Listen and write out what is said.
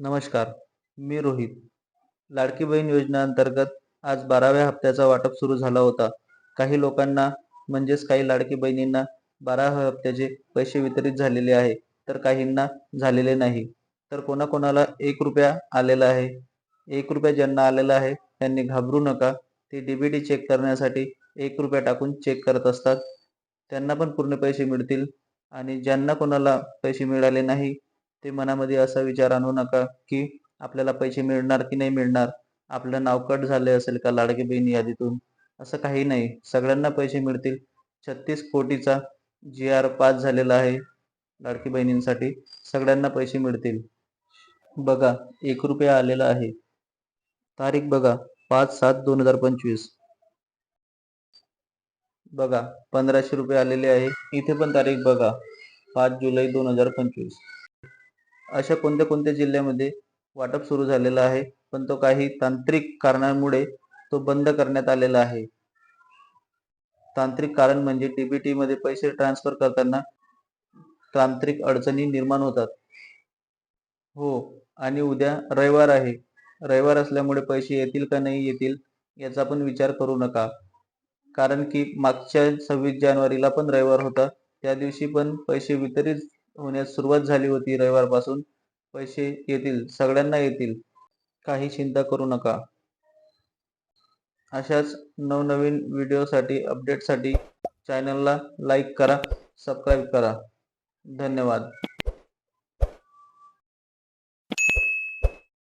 नमस्कार मी रोहित. लाडकी बहीण योजनेअंतर्गत आज बाराव्या हप्त्याचा वाटप सुरू झाला होता. काही लोकांना म्हणजेच काही लाडकी बहिणींना बाराव्या हप्त्याचे पैसे वितरित झालेले आहे तर काहींना झालेले नाही. तर कोणाकोणाला एक रुपया आलेला आहे? एक रुपया ज्यांना आलेला आहे त्यांनी घाबरू नका. ते डीबीटी चेक करण्यासाठी एक रुपया टाकून चेक करत असतात. त्यांना पण पूर्ण पैसे मिळतील आणि ज्यांना कोणाला पैसे मिळाले नाही ते मनामध्ये असा विचार आणू नका की आपल्याला पैसे मिळणार की नाही मिळणार? आपलं नाव कट झाले असेल का लाडकी बहीण यादीतून? असं काही नाही. सगळ्यांना पैसे मिळतील. छत्तीस कोटीचा जी आर पास झालेला आहे लाडकी बहिणींसाठी. सगळ्यांना पैसे मिळतील. बघा एक रुपया आलेला आहे. तारीख बघा पाच सात दोन हजार पंचवीस. बघा पंधराशे रुपये आलेले आहे. इथे पण तारीख बघा पाच जुलै दोन हजार पंचवीस. अशा कोणत्या कोणत्या जिल्ह्यामध्ये वाटप सुरू झालेलं आहे? पण तो काही तांत्रिक कारणांमुळे तो बंद करण्यात आलेला आहे. तांत्रिक कारण म्हणजे डीबीटी मध्ये पैसे ट्रान्सफर करताना तांत्रिक अडचणी निर्माण होतात. हो आणि उद्या रविवार आहे. रविवार असल्यामुळे पैसे येतील का नाही येतील याचा पण विचार करू नका. कारण की मागच्या सव्वीस जानेवारीला पण रविवार होता. त्या दिवशी पण पैसे वितरित होण्यास सुरुवात झाली होती रविवारपासून. पैसे येतील सगळ्यांना येतील. काही चिंता करू नका. अशाच नवनवीन व्हिडिओसाठी अपडेटसाठी चॅनलला लाईक करा सबस्क्राईब करा. धन्यवाद.